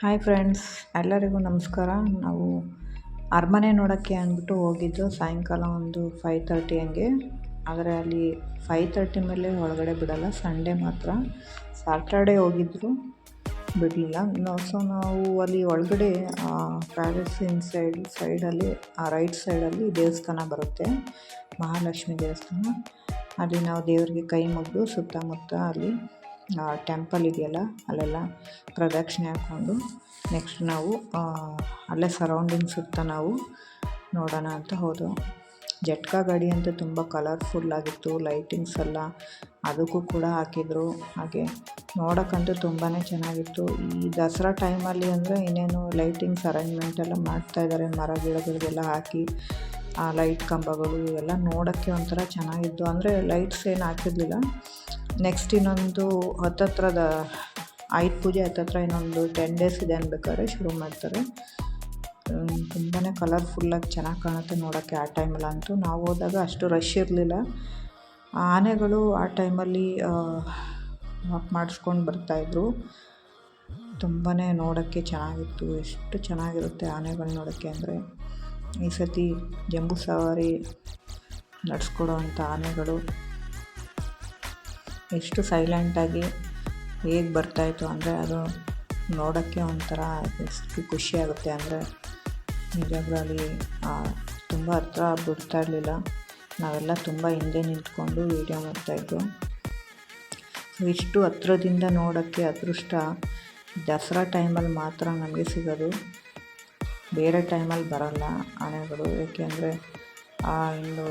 Hi friends ಎಲ್ಲರಿಗೂ ನಮಸ್ಕಾರ. ನಾವು ಅರಮನೆ ನೋಡೋಕ್ಕೆ ಅಂದ್ಬಿಟ್ಟು ಹೋಗಿದ್ದು ಸಾಯಂಕಾಲ ಒಂದು ಫೈವ್ ತರ್ಟಿ ಹಂಗೆ. ಆದರೆ ಅಲ್ಲಿ ಫೈವ್ ತರ್ಟಿ ಮೇಲೆ ಒಳಗಡೆ ಬಿಡೋಲ್ಲ ಸಂಡೇ ಮಾತ್ರ. ಸ್ಯಾಟರ್ಡೇ ಹೋಗಿದ್ರು, ಬಿಡಲಿಲ್ಲ. ಸೊ ನಾವು ಅಲ್ಲಿ ಒಳಗಡೆ ಪ್ಯಾಲೇಸ್ ಇನ್ ಸೈಡ್ ಸೈಡಲ್ಲಿ ಆ ರೈಟ್ ಸೈಡಲ್ಲಿ ದೇವಸ್ಥಾನ ಬರುತ್ತೆ, ಮಹಾಲಕ್ಷ್ಮಿ ದೇವಸ್ಥಾನ. ಅಲ್ಲಿ ನಾವು ದೇವರಿಗೆ ಕೈ ಮುಗಿದು ಸುತ್ತಮುತ್ತ ಅಲ್ಲಿ ಟೆಂಪಲ್ ಇದೆಯಲ್ಲ, ಅಲ್ಲೆಲ್ಲ ಪ್ರದಕ್ಷಿಣೆ ಹಾಕ್ಕೊಂಡು ನೆಕ್ಸ್ಟ್ ನಾವು ಅಲ್ಲೇ ಸರೌಂಡಿಂಗ್ ಸುತ್ತ ನಾವು ನೋಡೋಣ ಅಂತ ಹೋದೆವು. ಜಟ್ಕಾ ಗಾಡಿ ಅಂತೂ ತುಂಬ ಕಲರ್ಫುಲ್ಲಾಗಿತ್ತು ಲೈಟಿಂಗ್ಸ್ ಎಲ್ಲ ಅದಕ್ಕೂ ಕೂಡ ಹಾಕಿದ್ರು. ಹಾಗೆ ನೋಡೋಕ್ಕಂತೂ ತುಂಬಾ ಚೆನ್ನಾಗಿತ್ತು. ಈ ದಸರಾ ಟೈಮಲ್ಲಿ ಅಂದರೆ ಇನ್ನೇನು ಲೈಟಿಂಗ್ಸ್ ಅರೇಂಜ್ಮೆಂಟ್ ಎಲ್ಲ ಮಾಡ್ತಾಯಿದ್ದಾರೆ ಮರ ಗಿಡಗಳಿಗೆಲ್ಲ ಹಾಕಿ, ಆ ಲೈಟ್ ಕಂಬಗಳು ಇವೆಲ್ಲ ನೋಡೋಕ್ಕೆ ಒಂಥರ ಚೆನ್ನಾಗಿತ್ತು. ಅಂದರೆ ಲೈಟ್ಸ್ ಏನು ಹಾಕಿರಲಿಲ್ಲ. ನೆಕ್ಸ್ಟ್ ಇನ್ನೊಂದು ಹತ್ತತ್ರದ ಆಯುಧ ಪೂಜೆ, ಹತ್ತತ್ರ ಇನ್ನೊಂದು ಟೆನ್ ಡೇಸ್ ಇದೆ ಅನ್ಬೇಕಾದ್ರೆ ಶುರು ಮಾಡ್ತಾರೆ. ತುಂಬಾ ಕಲರ್ಫುಲ್ಲಾಗಿ ಚೆನ್ನಾಗಿ ಕಾಣುತ್ತೆ ನೋಡೋಕ್ಕೆ ಆ ಟೈಮಲ್ಲಂತೂ ನಾವು ಹೋದಾಗ ಅಷ್ಟು ರಶ್ ಇರಲಿಲ್ಲ. ಆನೆಗಳು ಆ ಟೈಮಲ್ಲಿ ವಾಕ್ ಮಾಡಿಸ್ಕೊಂಡು ಬರ್ತಾಯಿದ್ರು ತುಂಬಾ ನೋಡೋಕ್ಕೆ ಚೆನ್ನಾಗಿತ್ತು. ಎಷ್ಟು ಚೆನ್ನಾಗಿರುತ್ತೆ ಆನೆಗಳು ನೋಡೋಕ್ಕೆ ಅಂದರೆ. ಈ ಸತಿ ಜಂಬೂ ಸವಾರಿ ನಡೆಸ್ಕೊಡೋ ಅಂಥ ಆನೆಗಳು. ಎಷ್ಟು ಸೈಲೆಂಟಾಗಿ ಹೇಗೆ ಬರ್ತಾಯಿತ್ತು ಅಂದರೆ ಅದು ನೋಡೋಕ್ಕೆ ಒಂಥರ ಎಷ್ಟು ಖುಷಿಯಾಗುತ್ತೆ ಅಂದರೆ ನಿಜಗಳಲ್ಲಿ ತುಂಬ ಹತ್ರ ಬಿಡ್ತಾ ಇರಲಿಲ್ಲ. ನಾವೆಲ್ಲ ತುಂಬ ಹಿಂದೆ ನಿಂತ್ಕೊಂಡು ವೀಡಿಯೋ ಮಾಡ್ತಾಯಿದ್ದು ಇಷ್ಟು ಹತ್ರದಿಂದ ನೋಡೋಕ್ಕೆ ಅದೃಷ್ಟ ದಸರಾ ಟೈಮಲ್ಲಿ ಮಾತ್ರ ನಮಗೆ ಸಿಗೋದು. ಬೇರೆ ಟೈಮಲ್ಲಿ ಬರೋಲ್ಲ ಆನೆಗಳು. ಏಕೆಂದರೆ ಇನ್ನು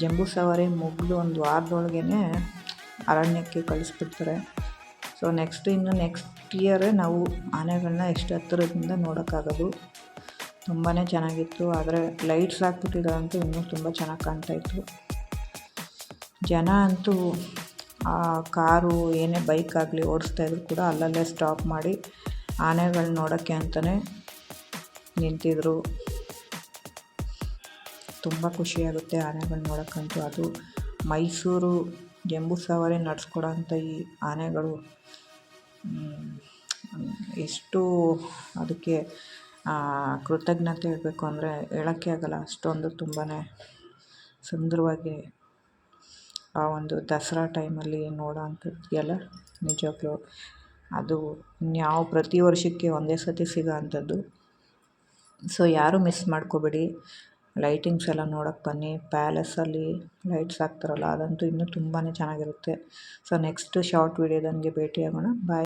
ಜಂಬೂ ಸವಾರಿ ಮುಗಿದು ಒಂದು ವಾರದೊಳಗೇ ಅರಣ್ಯಕ್ಕೆ ಕಳಿಸ್ಬಿಡ್ತಾರೆ. ಸೊ ನೆಕ್ಸ್ಟ್ ಇನ್ನು ನೆಕ್ಸ್ಟ್ ಇಯರೇ ನಾವು ಆನೆಗಳನ್ನ ಎಷ್ಟು ಹತ್ತಿರದಿಂದ ನೋಡೋಕ್ಕಾಗೋದು? ತುಂಬಾ ಚೆನ್ನಾಗಿತ್ತು. ಆದರೆ ಲೈಟ್ಸ್ ಹಾಕ್ಬಿಟ್ಟಿದ್ದಾರಂತೂ ಇನ್ನೂ ತುಂಬ ಚೆನ್ನಾಗಿ ಕಾಣ್ತಾಯಿತ್ತು ಜನ ಅಂತೂ ಆ ಕಾರು, ಏನೇ ಬೈಕ್ ಆಗಲಿ ಓಡಿಸ್ತಾ ಇದ್ರು ಕೂಡ ಅಲ್ಲಲ್ಲೇ ಸ್ಟಾಪ್ ಮಾಡಿ ಆನೆಗಳನ್ನ ನೋಡೋಕ್ಕೆ ಅಂತಲೇ ನಿಂತಿದ್ರು. ತುಂಬ ಖುಷಿಯಾಗುತ್ತೆ ಆನೆಗಳನ್ನ ನೋಡೋಕ್ಕಂತೂ. ಅದು ಮೈಸೂರು ಜಂಬೂ ಸವಾರಿ ನಡೆಸ್ಕೊಡೋಂಥ ಈ ಆನೆಗಳು ಎಷ್ಟು ಅದಕ್ಕೆ ಕೃತಜ್ಞತೆ ಹೇಳಬೇಕು ಅಂದರೆ ಹೇಳೋಕ್ಕೆ ಆಗೋಲ್ಲ. ಅಷ್ಟೊಂದು ತುಂಬಾ ಸುಂದರವಾಗಿ ಆ ಒಂದು ದಸರಾ ಟೈಮಲ್ಲಿ ನೋಡೋ ಎಲ್ಲ ನಿಜವಾಗ್ಲೂ ಅದು ಇನ್ಯಾವ ಪ್ರತಿ ವರ್ಷಕ್ಕೆ ಒಂದೇ ಸತಿ ಸಿಗೋ ಅಂಥದ್ದು. ಸೊ ಯಾರೂ ಮಿಸ್ ಮಾಡ್ಕೋಬೇಡಿ. ಲೈಟಿಂಗ್ಸ್ ಎಲ್ಲ ನೋಡೋಕೆ ಬನ್ನಿ. ಪ್ಯಾಲೇಸಲ್ಲಿ ಲೈಟ್ಸ್ ಹಾಕ್ತಾರಲ್ಲ, ಅದಂತೂ ಇನ್ನೂ ತುಂಬಾ ಚೆನ್ನಾಗಿರುತ್ತೆ. ಸೊ ನೆಕ್ಸ್ಟ್ ಶಾರ್ಟ್ ವೀಡಿಯೋದಂಗೆ ಭೇಟಿಯಾಗೋಣ. ಬಾಯ್